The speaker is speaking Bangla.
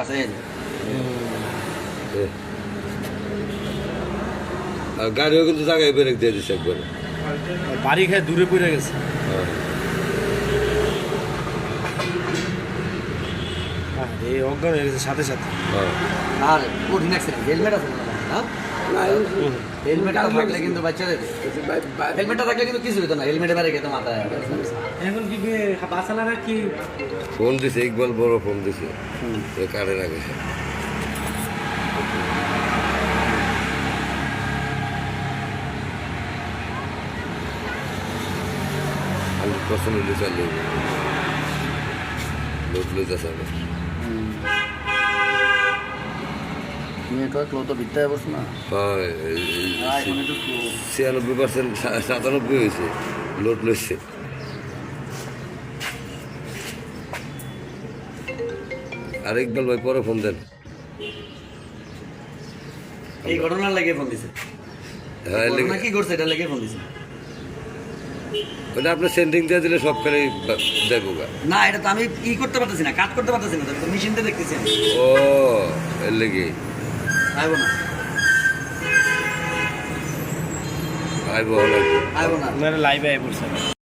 কাছে। আর গাড়িও কিন্তু জায়গায় ব্রেক দিয়ে দিচ্ছে একবার। বাড়ি খেয়ে দূরে পড়ে গেছে। এই অজ্ঞান হয়ে গেছে সাথে সাথে। হ্যাঁ। আর কঠিন অ্যাক্সিডেন্ট হেলমেট আছে না হেলমেটটা থাকলে কিন্তু বাচ্চা যাবে। হেলমেটটা থাকলে কিন্তু কিছু হতো না হেলমেটে বাইরে গেতো মাথায় এখন কি বাঁচালারা কি? ফোন দিছে ইকবাল বড় ফোন দিছে। এ কারের আগে। হান্ড্রেড পার্সেন্ট হলে চালিয়ে তো বিদ্যায় বসে না। ছিয়ানব্বই পার্সেন্ট সাতানব্বই হয়েছে লোড লইছে আর ইকবাল ভাই পরে ফোন দেন। এই ঘটনার লেগে ফোন দিছে। হ্যাঁ ঘটনা কি করছে এটা লেগে ফোন দিছে? ওটা আপনি সেন্ডিং দিয়ে দিলে সব খালি দেখব না এটা তো আমি ই করতে পারতেছি না কাট করতে পারতেছি না তো মেশিনতে দেখতেছি ও এর লেগে। আইবো না। আইবো না। আইবো না লাইভে আইব পড়ছে